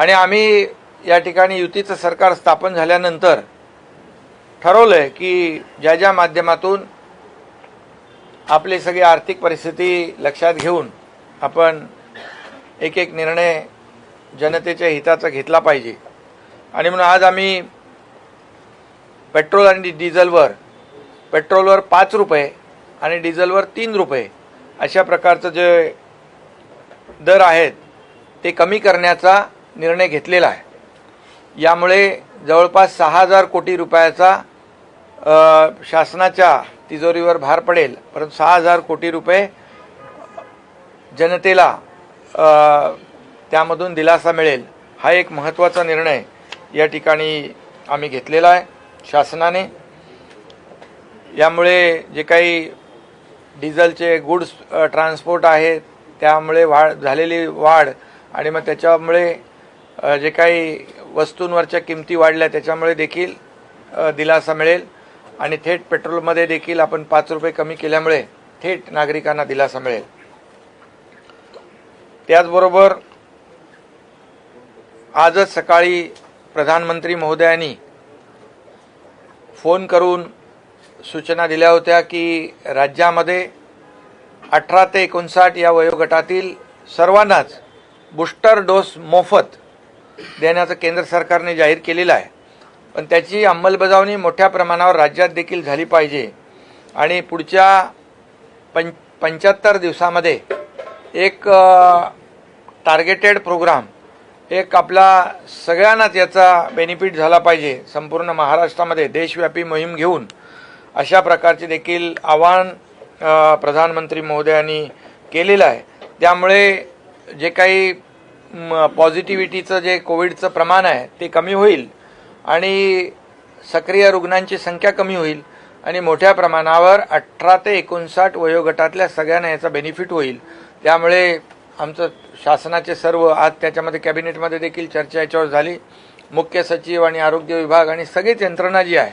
आणि आम्ही या ठिकाणी युतीचं सरकार स्थापन झाल्यानंतर ठरवलं आहे की ज्या ज्या माध्यमातून आपली सगळी आर्थिक परिस्थिती लक्षात घेऊन आपण एक एक निर्णय जनतेच्या हिताचा घेतला पाहिजे. आणि म्हणून आज आम्ही पेट्रोल आणि डिझेलवर पेट्रोलवर पाच रुपये आणि डिझेलवर तीन रुपये अशा प्रकारचं जे दर आहेत ते कमी करण्याचा निर्णय घेतलेला आहे. यामुळे जवळपास सहा हजार कोटी रुपयाचा शासनाच्या तिजोरीवर भार पडेल. परंतु सहा हजार कोटी रुपये जनतेला त्यामधून दिलासा मिळेल हा एक महत्त्वाचा निर्णय या ठिकाणी आम्ही घेतलेला आहे शासनाने. यामुळे जे काही डिझेलचे गुड्स ट्रान्सपोर्ट आहेत त्यामुळे वाढ झालेली वाढ आणि मग त्याच्यामुळे जे काही वस्तूंवरच्या किमती वाढल्या त्याच्यामुळे देखील दिलासा मिळेल. आणि थेट पेट्रोलमध्ये देखील आपण पाच रुपये कमी केल्यामुळे थेट नागरिकांना दिलासा मिळेल. त्याचबरोबर आजच सकाळी प्रधानमंत्री महोदयांनी फोन करून सूचना दिल्या होत्या की राज्यामध्ये अठरा ते एकोणसाठ या वयोगटातील सर्वांनाच बूस्टर डोस मोफत देण्याचं केंद्र सरकारने जाहीर केलेलं आहे. पण त्याची अंमलबजावणी मोठ्या प्रमाणावर राज्यात देखील झाली पाहिजे. आणि पुढच्या पं पंच्याहत्तर दिवसामध्ये एक टार्गेटेड प्रोग्राम एक आपला सगळ्यांनाच याचा बेनिफिट झाला पाहिजे. संपूर्ण महाराष्ट्रामध्ये देशव्यापी मोहीम घेऊन अशा प्रकारचे देखील आवाहन प्रधानमंत्री महोदयांनी केलेलं आहे. त्यामुळे जे काही पॉझिटिव्हिटीचं जे कोविडचं प्रमाण आहे ते कमी होईल आणि सक्रिय रुग्णांची संख्या कमी होईल आणि मोठ्या प्रमाणावर अठरा ते एकोणसाठ वयोगटातल्या सगळ्यांना याचा बेनिफिट होईल. त्यामुळे आमचं शासनाचे सर्व आज त्याच्यामध्ये कॅबिनेटमध्ये देखील चर्चा याच्यावर झाली. मुख्य सचिव आणि आरोग्य विभाग आणि सगळीच यंत्रणा जी आहे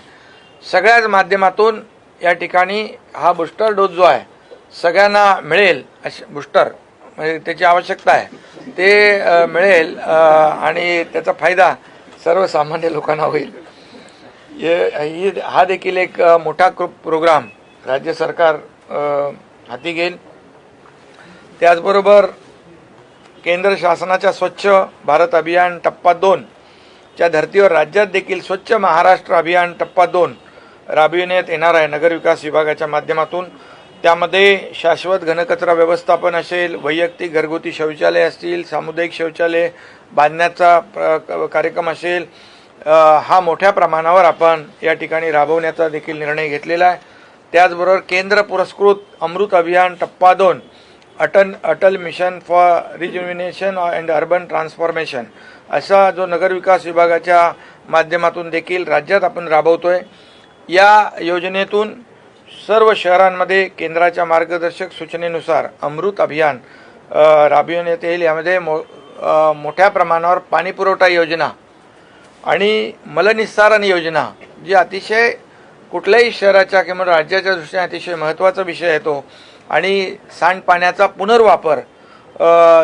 सगळ्याच माध्यमातून या ठिकाणी हा बूस्टर डोस जो आहे सगळ्यांना मिळेल अश बूस्टर. म्हणजे त्याची आवश्यकता आहे. ते मिळेल आणि त्याचा फायदा सर्वसामान्य लोकांना होईल. हे- ही हा देखील एक मोठा क्रो- प्रोग्राम राज्य सरकार हाती घेईल. त्याचबरोबर केंद्र शासनाच्या स्वच्छ भारत अभियान टप्पा दोनच्या धर्तीवर राज्यात देखील स्वच्छ महाराष्ट्र अभियान टप्पा दोन राबविण्यात येणार आहे नगरविकास विभागाच्या माध्यमातून. त्यामध्ये शाश्वत घनकचरा व्यवस्थापन असेल वैयक्तिक घरगुती शौचालय असतील सामुदायिक शौचालय बांधण्याचा प्र- कार्यक्रम असेल हा मोठ्या प्रमाणावर आपण या ठिकाणी राबवण्याचा देखील निर्णय घेतलेला आहे. त्याचबरोबर केंद्र पुरस्कृत अमृत अभियान टप्पा दोन Atal Atal mission for rejuvenation and urban transformation असा जो नगरविकास विभागाच्या माध्यमातून देखील राज्यात आपण राबवतोय. या योजनेतून सर्व शहरांमध्ये केंद्राच्या मार्गदर्शक सूचनेनुसार अमृत अभियान राबविण्यात येईल. यामध्ये मो मोठ्या प्रमाणावर पाणीपुरवठा योजना आणि मलनिस्सारण योजना जी अतिशय कुठल्याही शहराच्या किंवा राज्याच्या दृष्टीने अतिशय महत्त्वाचा विषय येतो आणि सांडपाण्याचा पुनर्वापर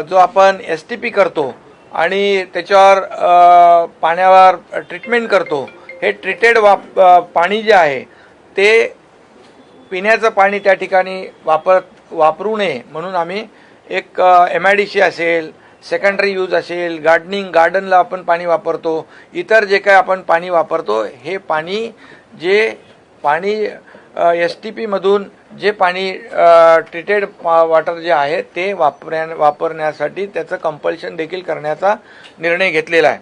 जो आपण एस टी पी करतो आणि त्याच्यावर पाण्यावर ट्रीटमेंट करतो हे ट्रीटेड वाप पाणी जे आहे ते पिण्याचं पाणी त्या ठिकाणी वापर वापरू नये. म्हणून आम्ही एक एम आय डी सी असेल सेकंडरी यूज असेल गार्डनिंग गार्डनला आपण पाणी वापरतो इतर जे काय आपण पाणी वापरतो हे पाणी जे पाणी एस टी पीमधून जे पाणी ट्रीटेड वॉटर जे आहे ते वापरण्या वापरण्यासाठी त्याचं कंपल्शन देखील करण्याचा निर्णय घेतलेला आहे.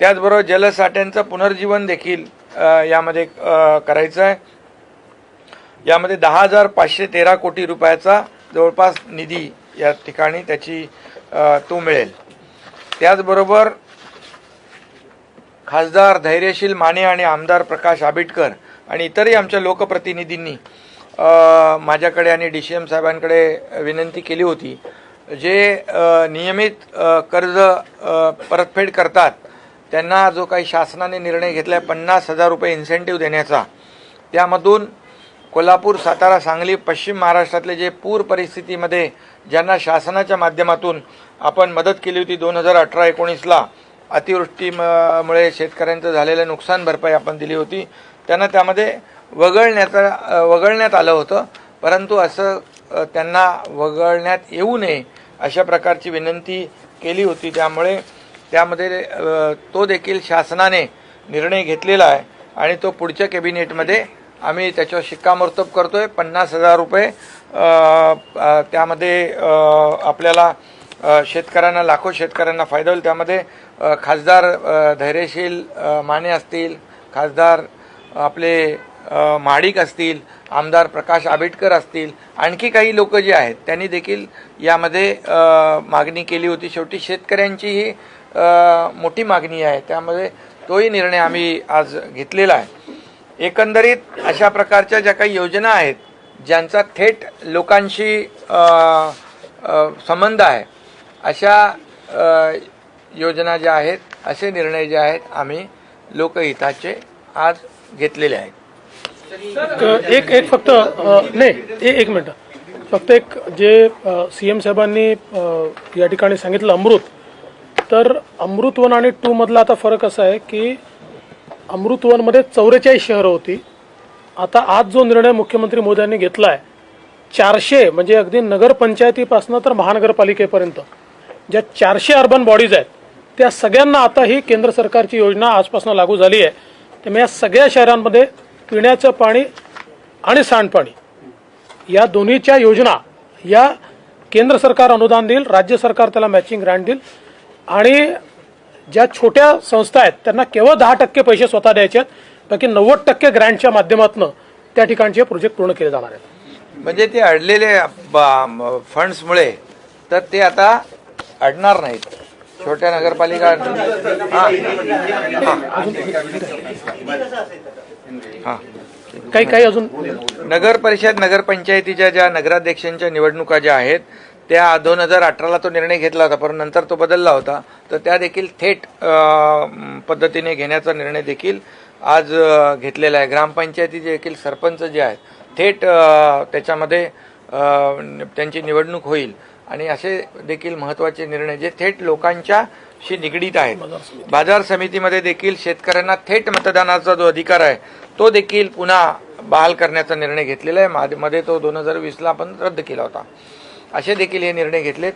त्याचबरोबर जलसाठ्यांचं पुनर्जीवन देखील यामध्ये करायचं आहे. यामध्ये दहा हजार पाचशे तेरा कोटी रुपयाचा जवळपास निधी या ठिकाणी त्याची तो मिळेल. त्याचबरोबर खासदार धैर्यशील माने आणि आमदार प्रकाश आबिटकर आणि इतरही आमच्या लोकप्रतिनिधींनी माझ्याकडे आणि डी सी एम साहेबांकडे विनंती केली होती जे नियमित कर्ज परतफेड करतात त्यांना जो काही शासनाने निर्णय घेतला आहे पन्नास हजार रुपये इन्सेंटिव्ह देण्याचा त्यामधून कोल्हापूर सातारा सांगली पश्चिम महाराष्ट्रातले जे पूर परिस्थितीमध्ये ज्यांना शासनाच्या माध्यमातून आपण मदत केली होती दोन हजार अठरा एकोणीसला अतिवृष्टीमुळे शेतकऱ्यांचं झालेलं नुकसान भरपाई आपण दिली होती. त्यांना त्यामध्ये वगळण्याचा वगळण्यात आलं होतं. परंतु असं त्यांना वगळण्यात येऊ नये अशा प्रकारची विनंती केली होती. त्यामुळे त्यामध्ये तो देखील शासनाने निर्णय घेतलेला आहे आणि तो पुढच्या कॅबिनेटमध्ये आम्ही त्याच्यावर शिक्कामोर्तब करतोय. पन्नास हजार रुपये त्यामध्ये आपल्याला शेतकऱ्यांना लाखो शेतकऱ्यांना फायदा होईल. त्यामध्ये खासदार धैर्यशील माने असतील खासदार आपले माडिक महाडिक असतील आमदार प्रकाश आंबेडकर असतील आणखी काही लोक जे आहेत त्यांनी देखील यामध्ये मागणी केली होती. शेवटी शेतकऱ्यांची ही मोठी मागणी आहे. त्यामध्ये तोही निर्णय आम्ही आज घेतलेला आहे. एकंदरीत अशा प्रकारच्या ज्या काही योजना आहेत ज्यांचा थेट लोकांशी संबंध आहे अशा योजना ज्या आहेत असे निर्णय जे आहेत आम्ही लोकहिताचे आज घेतलेले आहेत. एक एक फक्त नाही एक मिनटं. फक्त एक जे सी एम साहेबांनी या ठिकाणी सांगितलं अमृत तर अमृत वन आणि टू मधला आता फरक असा आहे की अमृतवनमध्ये चौवेचाळीस शहरं होती. आता आज जो निर्णय मुख्यमंत्री मोदी घेतला आहे चारशे म्हणजे अगदी नगरपंचायतीपासून तर महानगरपालिकेपर्यंत ज्या चारशे अर्बन बॉडीज आहेत त्या सगळ्यांना आता ही केंद्र सरकारची योजना आजपासून लागू झाली आहे. त्यामुळे या सगळ्या शहरांमध्ये पिण्याचं पाणी आणि सांडपाणी या दोन्हीच्या योजना या केंद्र सरकार अनुदान देईल राज्य सरकार त्याला मॅचिंग ग्रँट देईल आणि ज्या छोट्या संस्था आहेत त्यांना केवळ दहा टक्के पैसे स्वतः द्यायचे आहेत बाकी नव्वद टक्के ग्रँटच्या माध्यमातून त्या ठिकाणचे प्रोजेक्ट पूर्ण केले जाणार आहेत. म्हणजे ते अडलेले फंड्समुळे तर ते आता अडणार नाहीत. छोट्या नगरपालिका काही काही अजून नगर परिषद नगरपंचायतीच्या ज्या नगराध्यक्षांच्या निवडणुका ज्या आहेत त्या दोन हजार अठराला तो निर्णय घेतला होता पण नंतर तो बदलला होता. तर त्या देखील थेट पद्धतीने घेण्याचा निर्णय देखील आज घेतलेला आहे. ग्रामपंचायती देखील सरपंच जे आहेत थेट त्याच्यामध्ये त्यांची निवडणूक होईल. आणि असे देखील महत्त्वाचे निर्णय जे थेट लोकांच्याशी निगडीत आहेत. बाजार समितीमध्ये देखील शेतकऱ्यांना थेट मतदानाचा जो अधिकार आहे तो देखील पुन्हा बहाल करण्याचा निर्णय घेतलेला आहे. मध्ये तो दोन हजार वीसला आपण रद्द केला होता. असे देखील हे निर्णय घेतलेत.